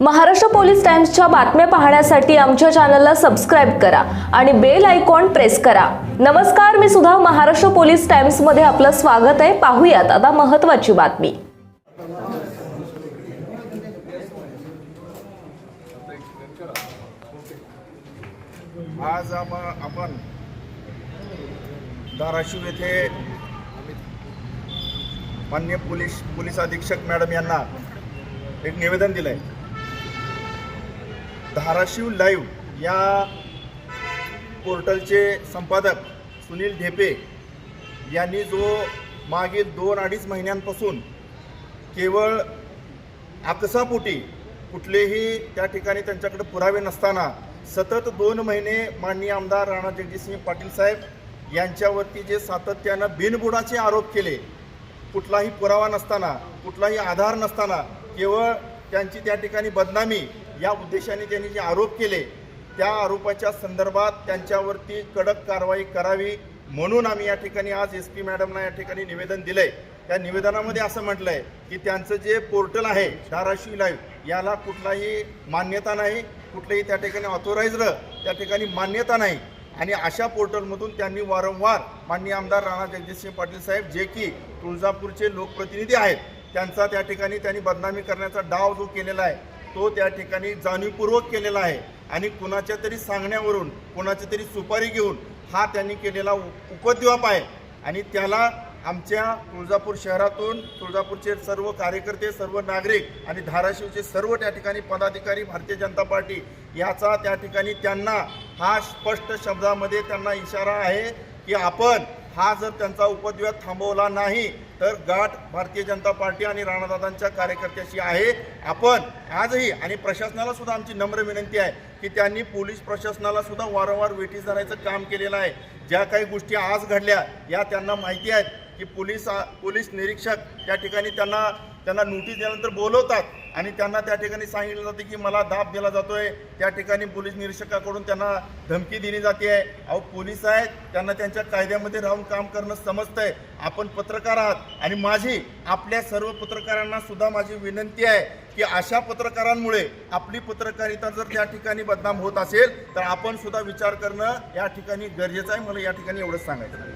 Maharashtra police टाइम्सच्या बातम्या पाहण्यासाठी आमच्या चॅनलला सबस्क्राईब करा आणि बेल आयकॉन प्रेस करा. नमस्कार मी सुद्धा महाराष्ट्र पोलीस टाइम्समध्ये आपलं स्वागत आहे. पाहूयात आता महत्वाची बातमी. आज आपण धाराशिव येथे मान्य पोलीस पोलीस अधीक्षक मॅडम यांना एक निवेदन दिलं आहे धाराशिव लाईव्ह या पोर्टलचे संपादक सुनील ढेपे यांनी जो मागील दोन अडीच महिन्यांपासून केवळ आकसापोटी कुठलेही त्या ठिकाणी त्यांच्याकडे पुरावे नसताना सतत दोन महिने माननीय आमदार राणा जगजितसिंह पाटील साहेब यांच्यावरती जे सातत्यानं बिनबुडाचे आरोप केले कुठलाही पुरावा नसताना कुठलाही आधार नसताना केवळ त्यांची त्या ठिकाणी बदनामी या उद्देशाने त्यांनी जे आरोप केले त्या आरोपाच्या संदर्भात त्यांच्यावरती कडक कारवाई करावी म्हणून आम्ही या ठिकाणी आज एस पी मॅडमना या ठिकाणी निवेदन दिलंय. त्या निवेदनामध्ये असं म्हटलंय की त्यांचं जे पोर्टल आहे धाराशिव लाईव्ह याला कुठलाही मान्यता नाही कुठलंही त्या ठिकाणी ऑथोराइज्ड त्या ठिकाणी मान्यता नाही. आणि अशा पोर्टलमधून त्यांनी वारंवार माननीय आमदार राणा जगजितसिंह पाटील साहेब जे की तुळजापूरचे लोकप्रतिनिधी आहेत त्यांचा त्या ठिकाणी त्यांनी बदनामी करण्याचा डाव जो केलेला आहे तो त्या ठिकाणी जाणीवपूर्वक केलेला आहे. आणि कुणाच्या तरी सांगण्यावरून कुणाची तरी सुपारी घेऊन हा त्यांनी केलेला उ- उपद्व्याप आहे. आणि त्याला आमच्या तुळजापूर शहरातून तुळजापूरचे सर्व कार्यकर्ते सर्व नागरिक आणि धाराशिवचे सर्व त्या ठिकाणी पदाधिकारी भारतीय जनता पार्टी याचा त्या ठिकाणी त्यांना हा स्पष्ट शब्दामध्ये त्यांना इशारा आहे की आपण हा जर त्यांचा उपद्व्याप थांबवला नाही तर गाठ भारतीय जनता पार्टी आणि राणादादांच्या कार्यकर्त्याशी आहे. आपण आजही आणि प्रशासनाला सुद्धा आमची नम्र विनंती आहे की त्यांनी पोलीस प्रशासनाला सुद्धा वारंवार वेठी धरायचं काम केलेलं आहे. ज्या काही गोष्टी आज घडल्या या त्यांना माहिती आहेत. की पोलीस पोलीस निरीक्षक त्या ठिकाणी त्यांना त्यांना नोटीस दिल्यानंतर बोलवतात आणि त्यांना त्या ठिकाणी सांगितलं जातं की मला दाब दिला जातोय. त्या ठिकाणी पोलीस निरीक्षकाकडून त्यांना धमकी दिली जाते. आहे अहो पोलीस आहेत त्यांना त्यांच्या कायद्यामध्ये राहून काम करणं समजतंय. आपण पत्रकार आहात आणि माझी आपल्या सर्व पत्रकारांना सुद्धा माझी विनंती आहे की अशा पत्रकारांमुळे आपली पत्रकारिता जर त्या ठिकाणी बदनाम होत असेल तर आपण सुद्धा विचार करणं या ठिकाणी गरजेचं आहे. मला या ठिकाणी एवढंच सांगायचं